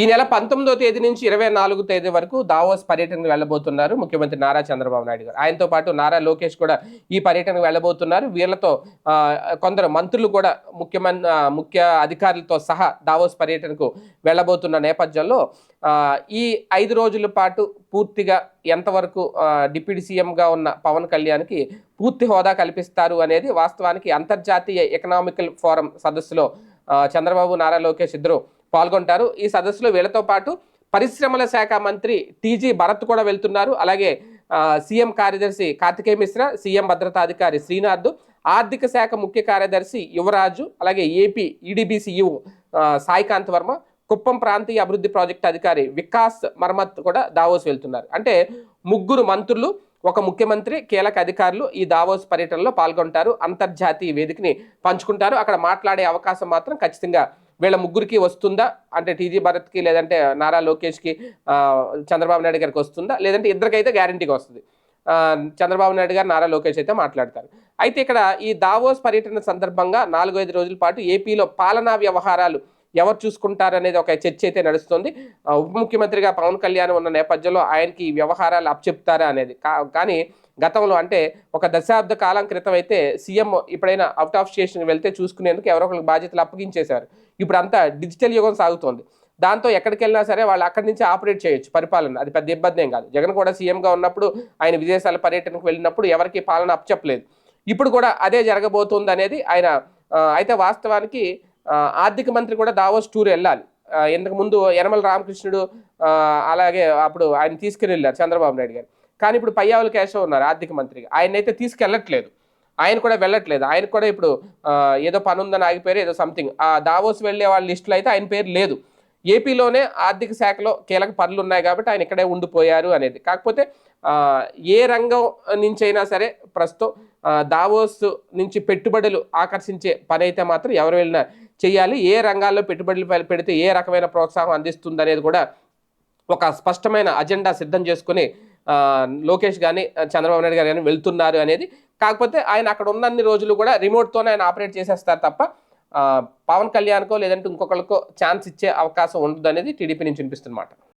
ఈ నెల పంతొమ్మిదో తేదీ నుంచి ఇరవై నాలుగు తేదీ వరకు దావోస్ పర్యటనకు వెళ్ళబోతున్నారు ముఖ్యమంత్రి నారా చంద్రబాబు నాయుడు గారు. ఆయనతో పాటు నారా లోకేష్ కూడా ఈ పర్యటనకు వెళ్ళబోతున్నారు. వీళ్ళతో కొందరు మంత్రులు కూడా ముఖ్యమంత్రి ముఖ్య అధికారులతో సహా దావోస్ పర్యటనకు వెళ్ళబోతున్న నేపథ్యంలో ఈ ఐదు రోజుల పాటు పూర్తిగా ఎంతవరకు డిప్యూటీ సీఎంగా ఉన్న పవన్ కళ్యాణ్కి పూర్తి హోదా కల్పిస్తారు అనేది వాస్తవానికి అంతర్జాతీయ ఎకనామికల్ ఫోరం సదస్సులో చంద్రబాబు నారా లోకేష్ ఇద్దరు పాల్గొంటారు. ఈ సదస్సులో వీళ్ళతో పాటు పరిశ్రమల శాఖ మంత్రి టీజీ భరత్ కూడా వెళ్తున్నారు. అలాగే సీఎం కార్యదర్శి కార్తికేయ మిశ్రా సీఎం భద్రతాధికారి శ్రీనాథ్ ఆర్థిక శాఖ ముఖ్య కార్యదర్శి యువరాజు అలాగే ఏపీ ఈడీబీసీయు సాయికాంత్ వర్మ కుప్పం ప్రాంతీయ అభివృద్ధి ప్రాజెక్ట్ అధికారి వికాస్ మర్మత్ కూడా దావోస్ వెళ్తున్నారు. అంటే ముగ్గురు మంత్రులు ఒక ముఖ్యమంత్రి కీలక అధికారులు ఈ దావోస్ పర్యటనలో పాల్గొంటారు. అంతర్జాతీయ వేదికని పంచుకుంటారు. అక్కడ మాట్లాడే అవకాశం మాత్రం ఖచ్చితంగా వీళ్ళ ముగ్గురికి వస్తుందా? అంటే టీజీ భరత్కి లేదంటే నారా లోకేష్కి చంద్రబాబు నాయుడు గారికి వస్తుందా? లేదంటే ఇద్దరికైతే గ్యారంటీగా వస్తుంది. చంద్రబాబు నాయుడు గారు నారా లోకేష్ అయితే మాట్లాడతారు. అయితే ఇక్కడ ఈ దావోస్ పర్యటన సందర్భంగా నాలుగు ఐదు రోజుల పాటు ఏపీలో పాలనా వ్యవహారాలు ఎవరు చూసుకుంటారు అనేది ఒక చర్చ అయితే నడుస్తుంది. ఉప ముఖ్యమంత్రిగా పవన్ కళ్యాణ్ ఉన్న నేపథ్యంలో ఆయనకి ఈ వ్యవహారాలు అప్పచెప్తారా అనేది. కా- కానీ గతంలో అంటే ఒక దశాబ్ద కాలం క్రితం అయితే సీఎం ఇప్పుడైనా అవుట్ ఆఫ్ స్టేషన్ వెళ్తే చూసుకునేందుకు ఎవరో ఒకరికి బాధ్యతలు అప్పగించేశారు. ఇప్పుడు అంతా డిజిటల్ యుగం సాగుతోంది. దాంతో ఎక్కడికి వెళ్ళినా సరే వాళ్ళు అక్కడి నుంచి ఆపరేట్ చేయొచ్చు పరిపాలన. అది పెద్ద ఇబ్బంది ఏం కాదు. జగన్ కూడా సీఎంగా ఉన్నప్పుడు ఆయన విదేశాల పర్యటనకు వెళ్ళినప్పుడు ఎవరికి పాలన అప్పచెప్పలేదు. ఇప్పుడు కూడా అదే జరగబోతుంది అనేది ఆయన అయితే వాస్తవానికి ఆర్థిక మంత్రి కూడా దావోస్ టూర్ వెళ్ళాలి. ఇంతకుముందు ఇంతకు ముందు యనమల రామకృష్ణుడు అలాగే అప్పుడు ఆయన తీసుకుని వెళ్ళారు చంద్రబాబు నాయుడు గారు. కానీ ఇప్పుడు పయ్యావుల కేశవ్ ఉన్నారు ఆర్థిక మంత్రిగా. ఆయన అయితే తీసుకెళ్ళట్లేదు. ఆయన కూడా వెళ్ళట్లేదు. ఆయన కూడా ఇప్పుడు ఏదో పని ఉందని ఆగిపోయారు ఏదో సంథింగ్ ఆ దావోస్ వెళ్ళే వాళ్ళ లిస్టులో అయితే ఆయన పేరు లేదు. ఏపీలోనే ఆర్థిక శాఖలో కీలక పనులు ఉన్నాయి కాబట్టి ఆయన ఇక్కడే ఉండిపోయారు అనేది. కాకపోతే ఏ రంగం నుంచి అయినా సరే ప్రస్తుతం దావోస్ నుంచి పెట్టుబడులు ఆకర్షించే పని అయితే మాత్రం ఎవరు వెళ్ళినా చేయాలి ఏ రంగాల్లో పెట్టుబడులు పెడితే ఏ రకమైన ప్రోత్సాహం అందిస్తుంది అనేది కూడా ఒక స్పష్టమైన అజెండా సిద్ధం చేసుకుని లోకేష్ కానీ చంద్రబాబు నాయుడు గారు కానీ వెళ్తున్నారు అనేది. కాకపోతే ఆయన అక్కడ ఉన్నన్ని రోజులు కూడా రిమోట్తోనే ఆయన ఆపరేట్ చేసేస్తారు తప్ప పవన్ కళ్యాణ్కో లేదంటే ఇంకొకరికో ఛాన్స్ ఇచ్చే అవకాశం ఉండదు అనేది టీడీపీ నుంచి వినిపిస్తున్నమాట